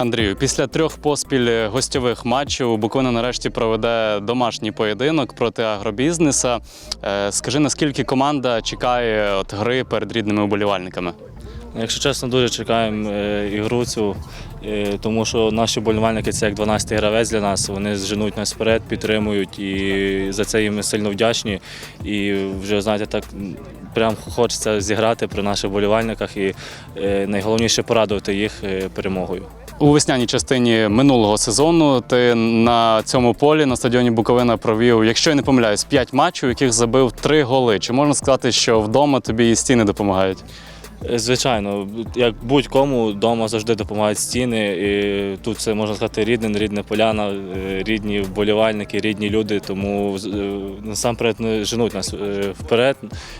Андрію, після трьох поспіль гостьових матчів Буковина нарешті проведе домашній поєдинок проти агробізнеса. Е, Скажи, наскільки команда чекає от гри перед рідними вболівальниками? Якщо чесно, дуже чекаємо е, ігру цю, е, тому що наші болівальники це як 12-й гравець для нас. Вони зженуть нас вперед, підтримують і за це їм сильно вдячні. І вже знаєте, так прям хочеться зіграти при наших болівальниках і найголовніше порадувати їх перемогою. У весняній частині минулого сезону ти на цьому полі на стадіоні Буковина провів, якщо я не помиляюсь, 5 матчів, яких забив 3 голи. Чи можна сказати, що вдома тобі і стіни допомагають? Е, Звичайно, як будь-кому вдома завжди допомагають стіни. І тут це можна сказати рідне, рідне поляна, е, рідні вболівальники, рідні люди. Тому е, насамперед не женуть нас вперед.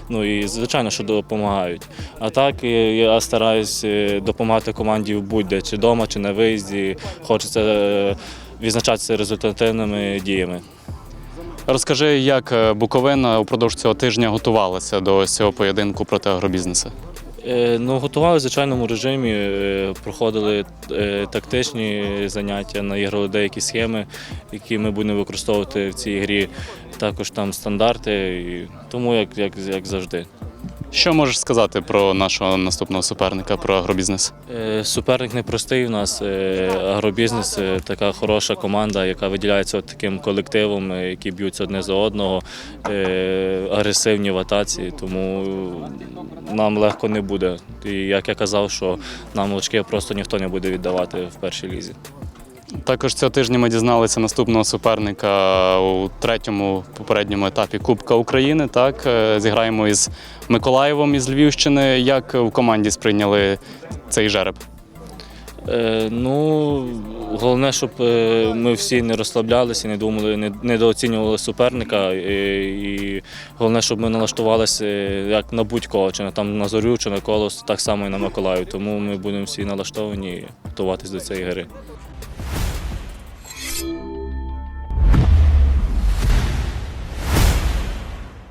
Ну і звичайно, що допомагають. А так я стараюсь допомагати команді будь-де, чи вдома, чи на виїзді. Хочеться відзначатися результативними діями. Розкажи, як Буковина упродовж цього тижня готувалася до цього поєдинку проти агробізнесу? Е, Ну, готували в звичайному режимі, е, проходили е, тактичні заняття, наіграли деякі схеми, які ми будемо використовувати в цій грі. Також там стандарти, тому як, як, як завжди. Що можеш сказати про нашого наступного суперника, про агробізнес? Е, Суперник непростий у нас. е, Агробізнес е, така хороша команда, яка виділяється от таким колективом, які б'ються одне за одного, агресивні в тому нам легко не буде. І як я казав, що нам очки просто ніхто не буде віддавати в першій лізі. Також цього тижня ми дізналися наступного суперника у третьому попередньому етапі Кубка України. Так Е, зіграємо із Миколаєвом із Львівщини. Як в команді сприйняли цей жереб? Е, ну, головне, щоб е, ми всі не розслаблялися, не думали, не недооцінювали суперника. І головне, щоб ми налаштувалися як на будь-кого, чи на там на зорю, чи на колос, так само і на Миколаїв. Тому ми будемо всі налаштовані готуватись до цієї гри.